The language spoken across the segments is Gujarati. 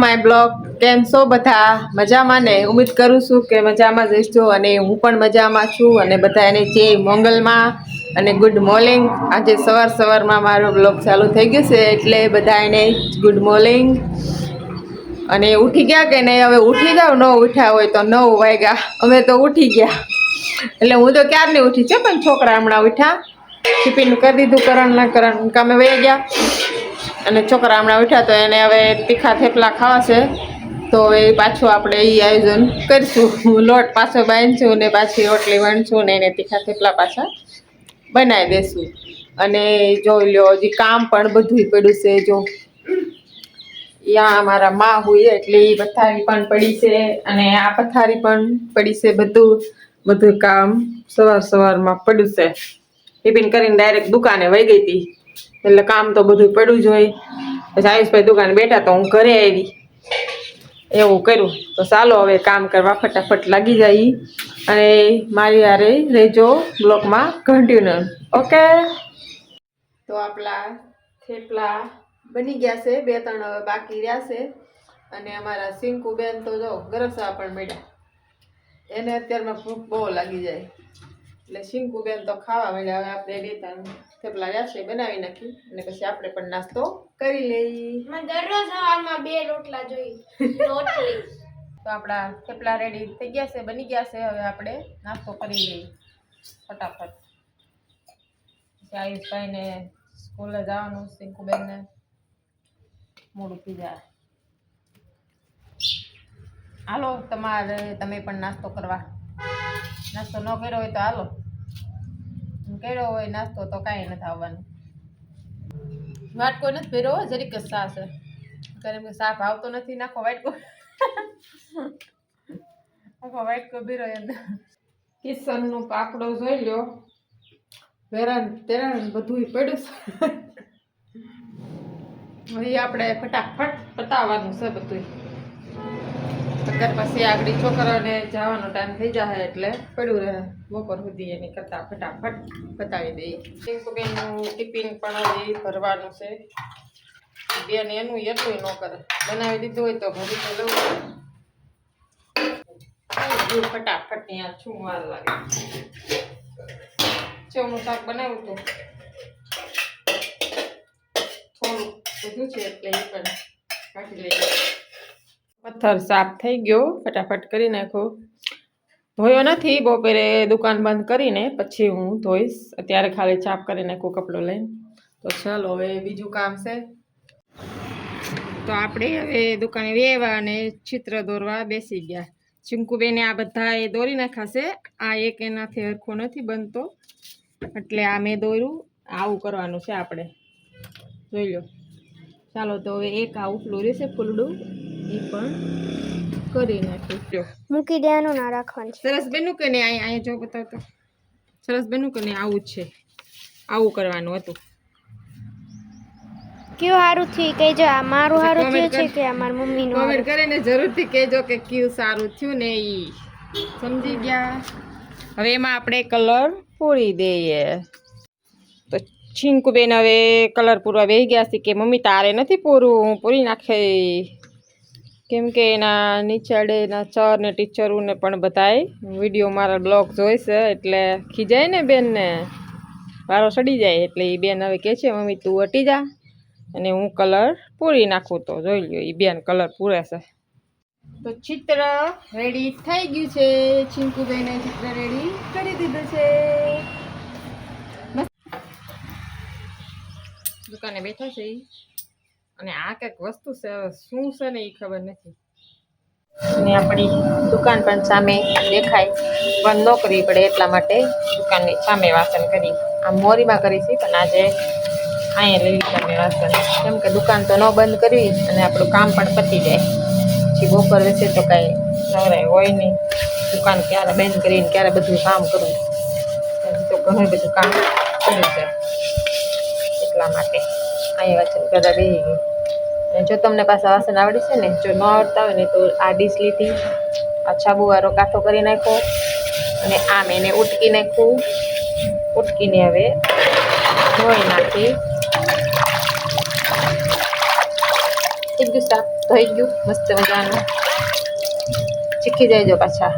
માય બ્લોગ કેમ છો બધા? મજામાં ને? ઉમ્મીદ કરું છું કે મજામાં જ હશો અને હું પણ મજામાં છું અને બધા એને જે મંગલમાં અને ગુડ મોર્નિંગ. આજે સવાર સવારમાં મારો બ્લોગ ચાલુ થઈ ગયો છે એટલે બધા એને ગુડ મોર્નિંગ. અને ઉઠી ગયા કે નહીં? હવે ઉઠી જાવ ન ઉઠ્યા હોય તો નવ વાગ્યા. અમે તો ઉઠી ગયા. એટલે હું તો ક્યારની ઉઠી છે? પણ છોકરા હમણાં ઉઠ્યા. ટિફિન કરી દીધું, કરણ ના કરણ કામે વહી ગયા. અને છોકરા હમણાં ઉઠ્યા તો એને હવે તીખા થેપલા ખાવાશે તો હવે પાછું આપણે એ આયોજન કરીશું. લોટ પાછો બાંધશું ને પાછી રોટલી વણશું ને એને તીખા થેપલા પાછા બનાવી દેશું. અને જોઈ લો હજી કામ પણ બધું પડ્યું છે જો. યા અમારા મા હોય, એટલે એ પથારી પણ પડી છે અને આ પથારી પણ પડી છે બધું. બધું કામ સવાર સવારમાં પડ્યું છે. ટિફિન કરીને ડાયરેક્ટ દુકાને વહી ગઈ હતી. એટલે કામ તો બધું પડ્યું જ હોય. પછી આયુષભાઈ દુકાન બેઠા તો હું ઘરે આવી. એવું કર્યું. તો ચાલો હવે કામ કરવા ફટાફટ લાગી જાય. અને મારી હારે રહેજો બ્લોકમાં કન્ટિન્યુ ઓકે? તો આપણા થેપલા બની ગયા છે. બે ત્રણ હવે બાકી રહ્યા છે. અને અમારા સિંકુ બેન તો જો ગરસા પણ મળ્યા એને અત્યારમાં ભૂખ બહુ લાગી જાય. એટલે શિંકુ બેન તો ખાવા મળ્યા હવે આપણે બે ત્રણ થેપલા રહ્યા છે બનાવી નાખી અને પછી આપણે પણ નાસ્તો કરી લઈ મને દરરોજ સવારમાં બે રોટલા જોઈ રોટલી. તો આપણા થેપલા રેડી થઈ ગયા છે બની ગયા છે હવે આપણે નાસ્તો કરી લઈએ. ફટાફટ. આયુષભાઈને સ્કૂલે જવાનું શિંકુબેનને મોડું થઈ જાય હાલો તમારે તમે પણ નાસ્તો કરવા. નાસ્તો ન કર્યો હોય તો હાલો. કર્યો હોય નાસ્તો તો કાંઈ નથી આવવાનું. વાટકો નથી હો, જરીક જ સા કારણ કે સા ભાવતો નથી નાખો વાટકો આખો વાટકો ભીરો એમ. કિશનનું કાકડો જોઈ લ્યો. વેરાન તેરાન બધું પડ્યું છે. હવે આપણે ફટાફટ પતાવવાનું છે બધું અત્યાર પછી આગળ છોકરાને જવાનો ટાઈમ થઈ જાય એટલે પડ્યું રહે. બપોર સુધી એની કરતાં ફટાફટ બતાવી દઈએ. પિંકુબેનનું ટિફિન પણ હજી ભરવાનું છે. બેન એનું એટલું ન કરે. બનાવી દીધું હોય તો ભરી તો લઉં. ફટાફટ ત્યાં છું વાર લાગે. ચવનું શાક બનાવ્યું હતું થોડું બધું છે એટલે એ પણ કાઢી લઈએ. પથ્થર સાફ થઈ ગયો, ફટાફટ કરી નાખો. ધોયો નથી, બપોરે દુકાન બંધ કરીને પછી હું ધોઈશ. અત્યારે ખાલી છાપ કરી નાખું કપડો લઈને. તો ચાલો હવે બીજું કામ છે. તો આપણે હવે દુકાને વેવા અને ચિત્ર દોરવા બેસી ગયા. ચિંકુબેને આ બધા એ દોરી નાખાશે આ એક એનાથી હરખો નથી બનતો. એટલે આ મેં દોર્યું. આવું કરવાનું છે આપણે. જોઈ લો. ચાલો તો હવે એક આ ફ્લોરી રહેશે ફૂલડું. એ પણ કરી નાખ્યું મૂકી દેવાનું ના રાખવાનું સરસ બેનું કે ને અહીંયા અહીંયા જો બતાવતો. સરસ બેનું કે ને આવું જ છે. આવું કરવાનું હતું. કેવું સારું થયું? કહેજો આ મારું સારું થયું છે કે આ મારી મમ્મીનું કોમેન્ટ કરીને જરૂરથી કહેજો કે કયું સારું થયું ને એ સમજી ગયા? હવે એમાં આપણે કલર પૂરી દઈએ. તો છીંકુબેન હવે કલર પૂરવા બેસી ગયા છે કે મમ્મી તારે નથી પૂરું? હું પૂરી નાખે. કેમ કે એના નીચાડે એના સર ને ટીચરોને પણ બધાય વીડિયો મારા બ્લોગ જોઈશે એટલે ખીજાય ને બેનને. વારો સડી જાય એટલે એ બેન હવે કહે છે, મમ્મી, તું હટી જા. અને હું કલર પૂરી નાખું તો જોઈ લ્યો એ બેન કલર પૂરે છે. તો ચિત્ર રેડી થઈ ગયું છે. ચિંકુભાઈને ચિત્ર રેડી કરી દીધું છે. દુકાને બેઠા છે. અને આ કંઈક વસ્તુ છે શું છે ને એ ખબર નથી. અને આપણી દુકાન પણ સામે દેખાય બંધ ન કરવી પડે એટલા માટે દુકાનની સામે વાસણ કરી આ મોરીમાં કરી છે, પણ આજે અહીંયા લેવી સામે વાસણ. કેમ કે દુકાન તો ન બંધ કરવી, અને આપણું કામ પણ પતી જાય. પછી બપોર વેચે તો કાંઈ નવરાય હોય નહીં. દુકાન ક્યારે બંધ કરીને ક્યારે બધું કામ કરવું તો ઘણું બધું કામ કર્યું છે એટલા માટે અહીંયા વાસણ બધા બેસી ગઈ અને જો તમને પાછા વાસણ આવડે છે ને, જો ન આવડતા હોય ને તો આ ડીશ લીધી. આ છાબુવાળો કાંઠો કરી નાખો અને આમ એને ઉટકી નાખવું ઉટકીને હવે ધોઈ નાખી. થઈ ગયું સાફ? થઈ ગયું? મસ્ત મજાનું. શીખી જાયજો પાછા.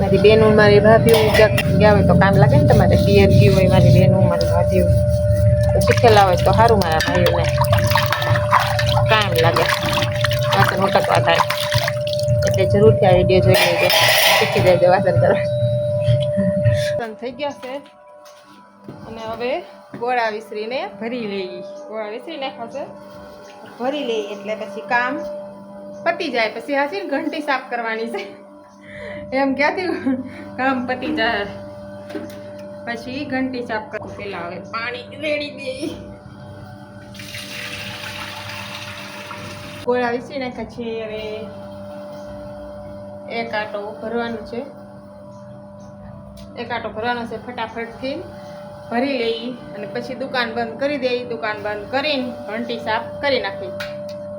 મારી બેનું મારી ક્યાંક ગયા હોય તો કામ લાગે ને તમારે, પિયર ગયું હોય મારી બેનું મારી ભાભીઓ તો શીખેલા હોય તો સારું મારા ભાઈઓને. કામ લાગે. વાસણ ઉટકવા થાય. એટલે જરૂરથી આ વીડિયો જોઈ લેજો. શીખી જાયજો વાસણ કરવા. વાસણ થઈ ગયા છે. અને હવે ગોળા વિસરીને ભરી લઈ ગોળા વિસરી નાખ્યા છે. ભરી લઈ એટલે પછી કામ પતી જાય. પછી હાસી ઘંટી સાફ કરવાની છે. એમ ક્યાંથી કામ પતી જાય. પછી ઘંટી સાફ કરું. પેલા હવે પાણી રેડી દે ગોળા વીસી નાખ્યા છે હવે એક આટો ભરવાનું છે. એક આટો ભરવાનો છે ફટાફટથી ભરી લઈ અને પછી દુકાન બંધ કરી દઈ. દુકાન બંધ કરીને ઘંટી સાફ કરી નાખી.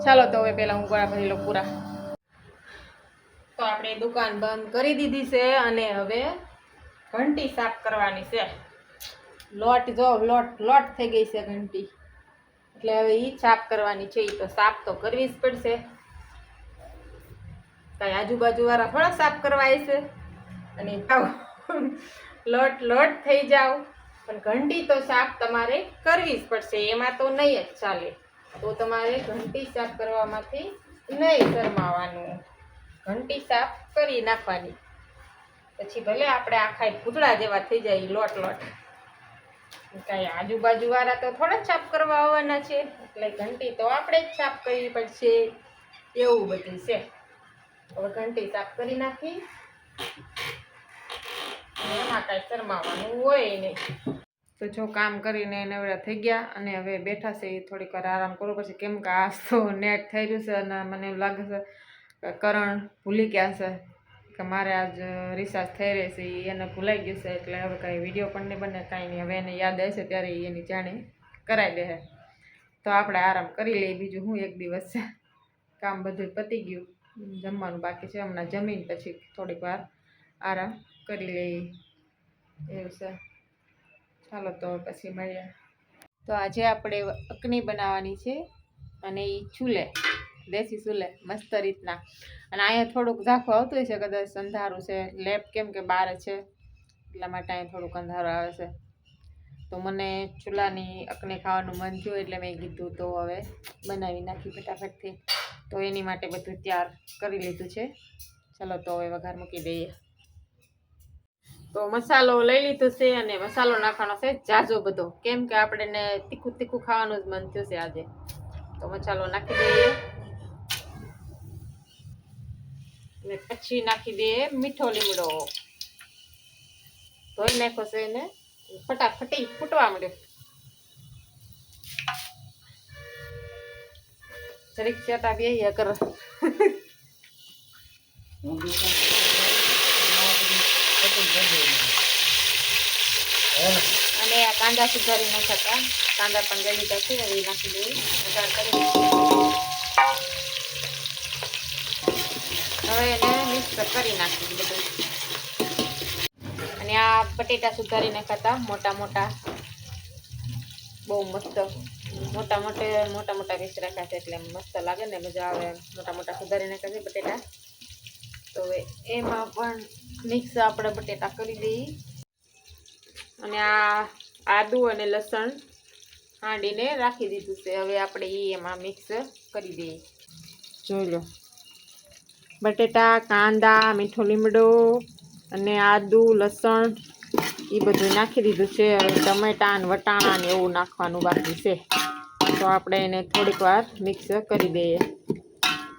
ચાલો તો હવે પહેલાં હું ગોળા ભરી લઉં પૂરા. તો આપણે દુકાન બંધ કરી દીધી છે અને હવે ઘંટી સાફ કરવાની છે. લોટ જો લોટ લોટ થઈ ગઈ છે ઘંટી. એટલે હવે એ સાફ કરવાની છે એ તો સાફ તો કરવી જ પડશે. કાંઈ આજુબાજુવાળા પણ સાફ કરવા છે અને જાઓ લોટ લોટ થઈ જાઓ પણ ઘંટી તો સાફ તમારે કરવી જ પડશે, એમાં તો નહીં જ ચાલે. તો તમારે ઘંટી સાફ કરવામાંથી નહીં શરમાવાનું. ઘંટી સાફ કરી નાખવાની. પછી ભલે આપણે આખા પૂતળા જેવા થઈ જાય લોટ લોટ. કાંઈ આજુબાજુવાળા તો થોડા છાપ કરવા આવવાના છે. એટલે ઘંટી તો આપણે જ છાપ કરવી પડશે. એવું બધું છે. હવે ઘંટી સાફ કરી નાખી. એમાં કાંઈ શરમાવાનું હોય નહીં. તો જો કામ કરીને નવરા થઈ ગયા અને હવે બેઠા છે થોડીક વાર આરામ કરવો પછી કેમ કે આજ તો નેટ થઈ રહ્યું છે અને મને લાગે છે કરણ ભૂલી ગયા છે. કે મારે આજ રિસાર્જ થઈ રહેશે એને ભૂલાઈ ગયું છે, એટલે હવે કાંઈ વીડિયો પણ નહીં બને, કાંઈ નહીં. હવે એને યાદ હશે ત્યારે એની જાણી કરાવી દે તો આપણે આરામ કરી લઈએ, બીજું હું એક દિવસ કામ બધું પતી ગયું. જમવાનું બાકી છે, હમણાં જમીન પછી થોડીક વાર આરામ કરી લઈએ. એવું છે. ચાલો તો પછી મળીએ. તો આજે આપણે અકની બનાવવાની છે અને એ ચૂલે. દેશી ચૂલે મસ્ત રીતના. અને અહીંયા થોડુંક ઝાંખું આવતું છે કદાચ અંધારું છે, લેપ કેમ કે બહાર છે, એટલા માટે અહીંયા થોડુંક અંધારું આવે છે. તો મને ચૂલાની અકને ખાવાનું મન થયું એટલે મેં કીધું, તો હવે બનાવી નાખી ફટાફટથી. તો એની માટે બધું તૈયાર કરી લીધું છે. ચલો તો હવે વઘાર મૂકી દઈએ. તો મસાલો લઈ લીધો છે અને મસાલો નાખવાનો છે જાજો બધો. કેમ કે આપણે તીખું તીખું ખાવાનું જ મન થયું છે આજે. તો મસાલો નાખી દઈએ. અને પછી નાખી દઈએ મીઠો લીમડો. ધોઈ નાખો છે એને. ફટાફટી ફૂટવા માંડ્યો. જરીક ચેતા બે કર. અને આ કાંદા સુધારી નાખતા કાંદા પણ ગળી જશે એ નાખી દઈએ. વઘાર કરી હવે એને મિક્સ કરી નાખીશું અને આ બટેટા સુધારી નાખાતા મોટા મોટા. બહુ મસ્ત. મોટા મોટે, મોટા મોટા પીસ રાખ્યા છે એટલે મસ્ત લાગે ને મજા આવે મોટા મોટા સુધારી નાખ્યા છે બટેટા. તો હવે એમાં પણ મિક્સ આપણે બટેટા કરી દઈએ અને આ આદુ અને લસણ હાંડીને રાખી દીધું છે. હવે આપણે એ એમાં મિક્સ કરી દઈએ. જોઈ લો. બટેટા કાંદા મીઠો લીમડો અને આદુ લસણ એ બધું નાખી દીધું છે. હવે ટમેટા અને વટાણા ને એવું નાખવાનું બાકી છે. તો આપણે એને થોડીક વાર મિક્સ કરી દઈએ.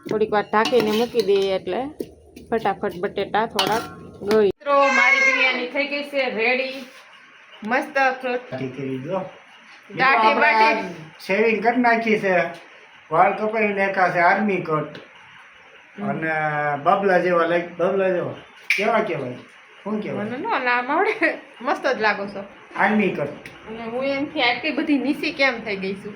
થોડીક વાર ઢાંકીને મૂકી દઈએ એટલે ફટાફટ બટેટા થોડાક ગળી મિત્રો મારી બિરયાની થઈ ગઈ છે રેડી મસ્ત કરી દો દાઢી કરી નાખી છે. વાળ કપાઈ નાખ્યા છે આર્મી કટ અને બબલા જેવા લાઈક બબલા જેવા. કેવા કહેવાય શું કહેવાય મને નો નામ આવડે. મસ્ત જ લાગો છો. આર્મી કર. અને હું એમથી આટલી બધી નીસી કેમ થઈ ગઈ છું?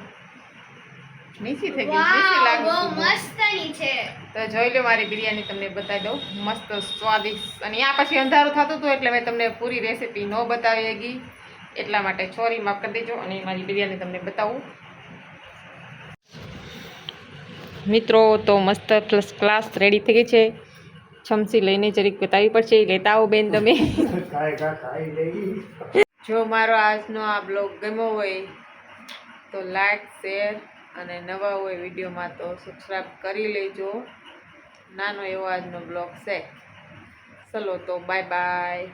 નીસી થઈ ગઈ નીસી લાગો. મસ્તની છે. તો જોઈ લો મારી બિરયાની તમને બતાવી દઉં. મસ્ત સ્વાદિષ્ટ. અને આ પછી અંધારું થતું હતું એટલે મેં તમને પૂરી રેસીપી ન બતાવી ગઈ એટલા માટે સોરી માફ કરી દેજો અને મારી બિરયાની તમને બતાવું. મિત્રો, તો મસ્ત પ્લસ ક્લાસ રેડી થઈ ગઈ છે. છમસી લઈને જરીક બતાવવી પડશે. લેતા આવો બેન તમે. જો મારો આજનો આ બ્લોગ ગમ્યો હોય, તો લાઈક શેર અને નવા હોય વિડીયોમાં તો સબસ્ક્રાઈબ કરી લેજો. નાનો એવો આજનો બ્લોગ છે. ચલો તો બાય બાય